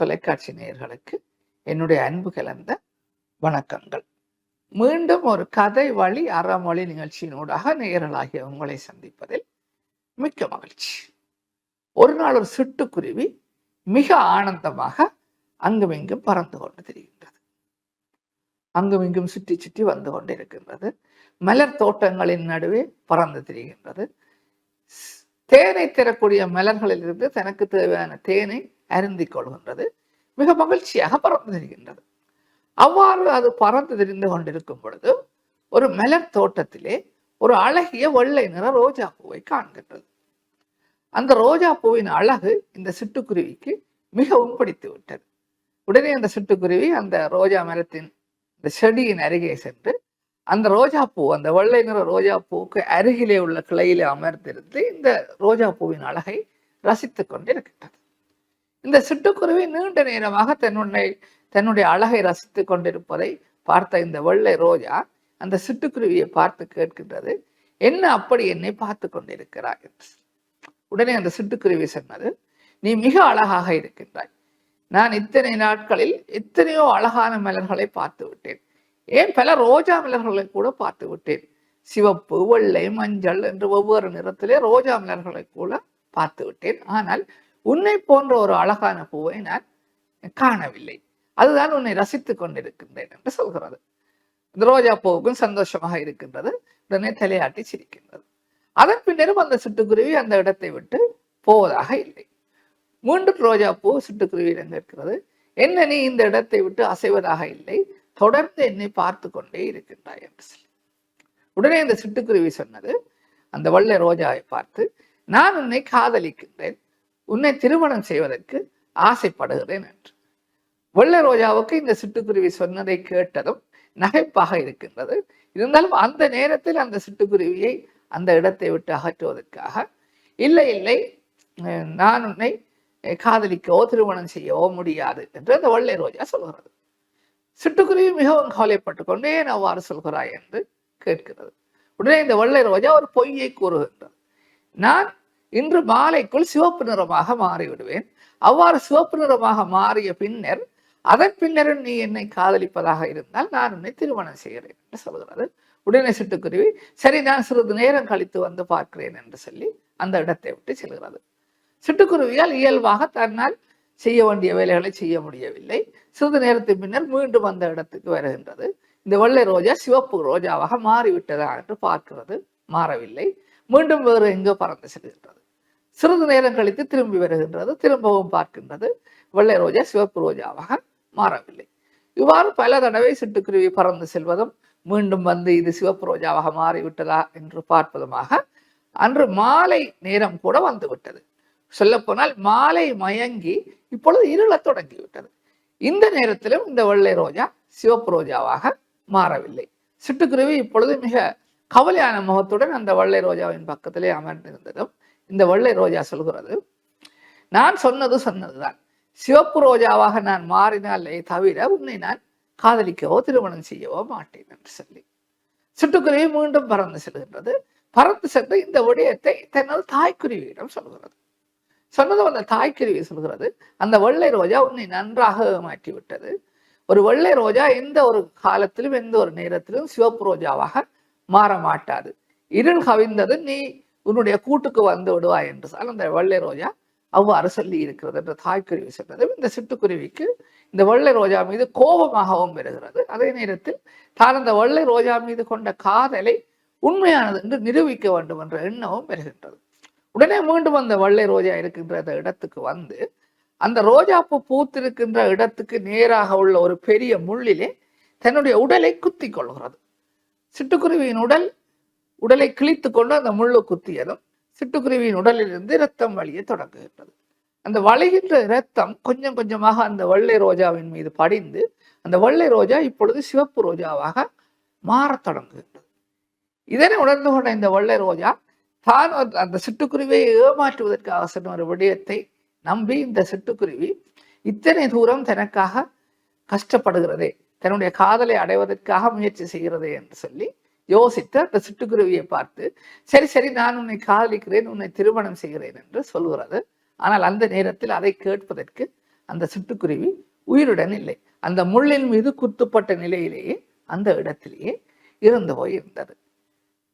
தொலைக்காட்சி நேயர்களுக்கு என்னுடைய அன்பு கலந்த வணக்கங்கள். மீண்டும் ஒரு கதை வழி அறமொழி நிகழ்ச்சியினூடாக நேயர்களாகிய உங்களை சந்திப்பதில் மிக்க மகிழ்ச்சி. ஒரு நாள் ஒரு சிட்டுக்குருவி மிக ஆனந்தமாக அங்குமிங்கும் பறந்து கொண்டு திரிகின்றது. அங்குமிங்கும் சுற்றி சுற்றி வந்து கொண்டிருக்கின்றது. மலர் தோட்டங்களின் நடுவே பறந்து திரிகின்றது. தேனை தரக்கூடிய மலர்களிலிருந்து தனக்கு தேவையான தேனை அருந்திக் கொள்கின்றது மிக மகிழ்ச்சியாக பறந்து திரிகின்றது. அவ்வாறு அது பறந்து திரிந்து கொண்டிருக்கும் பொழுது ஒரு மலர் தோட்டத்திலே ஒரு அழகிய வெள்ளை நிற ரோஜா பூவை காண்கின்றது. அந்த ரோஜா பூவின் அழகு இந்த சிட்டுக்குருவிக்கு மிகவும் பிடித்து விட்டது உடனே அந்த சிட்டுக்குருவி அந்த ரோஜா மரத்தின் இந்த செடியின் அருகே சென்று அந்த ரோஜா பூ அந்த வெள்ளை நிற ரோஜா பூவுக்கு அருகிலே உள்ள கிளையிலே அமர்ந்திருந்து இந்த ரோஜா பூவின் அழகை ரசித்துக் கொண்டிருக்கின்றது. இந்த சிட்டுக்குருவி நீண்ட நேரமாக தன்னுடைய தன்னுடைய அழகை ரசித்து கொண்டிருப்பதை பார்த்த இந்த வெள்ளை ரோஜா அந்த சிட்டுக்குருவியை பார்த்து கேட்கின்றது என்ன அப்படி என்னை பார்த்து கொண்டிருக்கிறாய்? என்று. உடனே அந்த சிட்டுக்குருவி சொன்னது நீ மிக அழகாக இருக்கின்றாய். நான் இத்தனை நாட்களில் எத்தனையோ அழகான மலர்களை பார்த்து விட்டேன். ஏன் பல ரோஜா மலர்களை கூட பார்த்து விட்டேன். சிவப்பு வெள்ளை மஞ்சள் என்று ஒவ்வொரு நிறத்திலே ரோஜா மலர்களை கூட பார்த்து விட்டேன். ஆனால் உன்னை போன்ற ஒரு அழகான பூவை நான் காணவில்லை. அதுதான் உன்னை ரசித்துக் கொண்டிருக்கின்றேன் என்று சொல்கிறது. இந்த ரோஜா பூவுக்கும் சந்தோஷமாக இருக்கின்றது. உடனே தலையாட்டி சிரிக்கின்றது. அதன் பின்னரும் அந்த சிட்டுக்குருவி அந்த இடத்தை விட்டு போவதாக இல்லை. மீண்டும் ரோஜா பூ சிட்டுக்குருவியிடம் கேட்கிறது என்ன நீ இந்த இடத்தை விட்டு அசைவதாக இல்லை. தொடர்ந்து என்னை பார்த்து கொண்டே இருக்கின்றாய் என்று சொல்லி. உடனே இந்த சிட்டுக்குருவி சொன்னது அந்த வள்ள ரோஜாவை பார்த்து நான் உன்னை காதலிக்கின்றேன். உன்னை திருமணம் செய்வதற்கு ஆசைப்படுகிறேன் என்று. வெள்ளை ரோஜாவுக்கு இந்த சிட்டுக்குருவி சொன்னதை கேட்டதும் நகைப்பாக இருக்கின்றது. இருந்தாலும் அந்த நேரத்தில் அந்த சிட்டுக்குருவியை அந்த இடத்தை விட்டு அகற்றுவதற்காக இல்லை இல்லை நான் உன்னை காதலிக்கவோ திருமணம் செய்யவோ முடியாது என்று அந்த வெள்ளை ரோஜா சொல்கிறது. சிட்டுக்குருவி மிகவும் கவலைப்பட்டு கொண்டு ஏன் அவ்வாறு சொல்கிறாய் என்று கேட்கிறது. உடனே இந்த வெள்ளை ரோஜா ஒரு பொய்யை கூறுகின்றது. நான் இன்று மாலைக்குள் சிவப்பு நிறமாக மாறிவிடுவேன். அவ்வாறு சிவப்பு நிறமாக மாறிய பின்னர் அதன் பின்னரும் நீ என்னை காதலிப்பதாக இருந்தால் நான் உன்னை திருமணம் செய்கிறேன் என்று சொல்கிறது உடனே சிட்டுக்குருவி சரி நான் சிறிது நேரம் கழித்து வந்து பார்க்கிறேன் என்று சொல்லி அந்த இடத்தை விட்டு செல்கிறது. சிட்டுக்குருவியால் இயல்பாக தன்னால் செய்ய வேண்டிய வேலைகளை செய்ய முடியவில்லை. சிறிது நேரத்தின் பின்னர் மீண்டும் அந்த இடத்துக்கு வருகின்றது. இந்த வெள்ளை ரோஜா சிவப்பு ரோஜாவாக மாறிவிட்டதா என்று பார்க்கிறது. மாறவில்லை. மீண்டும் வேறு எங்கோ பறந்து செல்கின்றது. சிறிது நேரம் கழித்து திரும்பி வருகின்றது. திரும்பவும் பார்க்கின்றது. வெள்ளை ரோஜா சிவப்பு ரோஜாவாக மாறவில்லை. இவ்வாறு பல தடவை சிட்டுக்குருவி பறந்து செல்வதும் மீண்டும் வந்து இது சிவப்பு ரோஜாவாக மாறிவிட்டதா என்று பார்ப்பதுமாக அன்று மாலை நேரம் கூட வந்து விட்டது சொல்லப்போனால் மாலை மயங்கி இப்பொழுது இருளத் தொடங்கிவிட்டது. இந்த நேரத்திலும் இந்த வெள்ளை ரோஜா சிவப்பு ரோஜாவாக மாறவில்லை. சிட்டுக்குருவி இப்பொழுது மிக கவலையான முகத்துடன் அந்த வெள்ளை ரோஜாவின் பக்கத்திலே அமர்ந்திருந்ததும் இந்த வெள்ளை ரோஜா சொல்கிறது. நான் சொன்னது சொன்னதுதான். சிவப்பு ரோஜாவாக நான் மாறினாலே தவிர உன்னை நான் காதலிக்கவோ திருமணம் செய்யவோ மாட்டேன் என்று சொல்லி. சிட்டுக்குருவி மீண்டும் பறந்து செல்கின்றது. பறந்து சென்று இந்த விடயத்தை தன்னது தாய்க்குருவியிடம் சொல்கிறது. சொன்னதும் அந்த தாய்க்குருவி சொல்கிறது அந்த வெள்ளை ரோஜா உன்னை நன்றாக மாற்றி விட்டது ஒரு வெள்ளை ரோஜா எந்த ஒரு காலத்திலும் எந்த ஒரு நேரத்திலும் சிவப்பு ரோஜாவாக மாற மாட்டாது. இருள் கவிந்தது நீ உன்னுடைய கூட்டுக்கு வந்து விடுவாய் என்று சொன்னால் அந்த வெள்ளை ரோஜா அவ்வாறு சொல்லி இருக்கிறது என்று தாய்க்குருவி சொன்னது இந்த சிட்டுக்குருவிக்கு இந்த வெள்ளை ரோஜா மீது கோபமாகவும் பெறுகிறது அதே நேரத்தில் தான் அந்த வெள்ளை ரோஜா மீது கொண்ட காதலை உண்மையானது என்று நிரூபிக்க வேண்டும் என்ற எண்ணமும் பெறுகின்றது உடனே மீண்டும் அந்த வெள்ளை ரோஜா இருக்கின்ற அந்த இடத்துக்கு வந்து அந்த ரோஜா பூ பூத்திருக்கின்ற இடத்துக்கு நேராக உள்ள ஒரு பெரிய முள்ளிலே தன்னுடைய உடலை குத்தி கொள்கிறது. சிட்டுக்குருவியின் உடல் உடலை கிழித்து கொண்டு அந்த முள்ளு குத்தியதும் சிட்டுக்குருவியின் உடலிலிருந்து இரத்தம் வழிய தொடங்குகின்றது. அந்த வளைகின்ற இரத்தம் கொஞ்சம் கொஞ்சமாக அந்த வெள்ளை ரோஜாவின் மீது படிந்து அந்த வெள்ளை ரோஜா இப்பொழுது சிவப்பு ரோஜாவாக மாறத் தொடங்குகின்றது. இதனை உணர்ந்து கொண்ட இந்த வெள்ளை ரோஜா தான் அந்த சிட்டுக்குருவியை ஏமாற்றுவதற்காக சொன்ன ஒரு விடயத்தை நம்பி இந்த சிட்டுக்குருவி இத்தனை தூரம் தனக்காக கஷ்டப்படுகிறதே தன்னுடைய காதலை அடைவதற்காக முயற்சி செய்கிறதே என்று சொல்லி யோசித்து அந்த சிட்டுக்குருவியை பார்த்து சரி சரி நான் உன்னை காதலிக்கிறேன் உன்னை திருமணம் செய்கிறேன் என்று சொல்கிறது ஆனால் அந்த நேரத்தில் அதை கேட்பதற்கு அந்த சிட்டுக்குருவி உயிருடன் இல்லை. அந்த முள்ளின் மீது குத்துப்பட்ட நிலையிலேயே அந்த இடத்திலேயே இருந்து போயிருந்தது.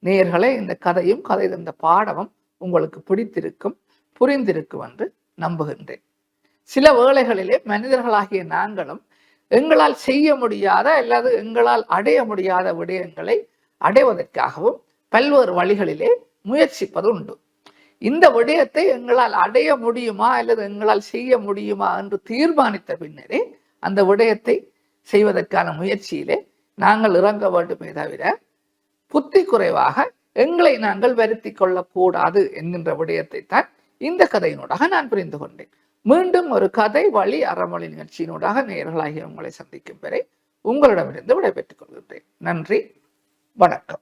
நேர்களை இந்த கதையும் கதை தந்த பாடமும் உங்களுக்கு பிடித்திருக்கும் புரிந்திருக்கும் என்று நம்புகின்றேன். சில வேளைகளிலே மனிதர்களாகிய நாங்களும் எங்களால் செய்ய முடியாத அல்லது எங்களால் அடைய முடியாத விடயங்களை அடைவதற்காகவும் பல்வேறு வழிகளிலே முயற்சிப்பது உண்டு. இந்த விடயத்தை எங்களால் அடைய முடியுமா அல்லது எங்களால் செய்ய முடியுமா என்று தீர்மானித்த பின்னரே அந்த விடயத்தை செய்வதற்கான முயற்சியிலே நாங்கள் இறங்க வேண்டுமே தவிர புத்தி குறைவாக எங்களை நாங்கள் வருத்தி கொள்ளக்கூடாது என்கின்ற விடயத்தை தான் இந்த கதையினூடாக நான் புரிந்து கொண்டேன். மீண்டும் ஒரு கதை வழி அறமொழி நிகழ்ச்சியினூடாக நேர்களாகிய உங்களை சந்திக்கும் வரை உங்களிடமிருந்து விடைபெற்றுக் கொள்கின்றேன். நன்றி. வணக்கம்.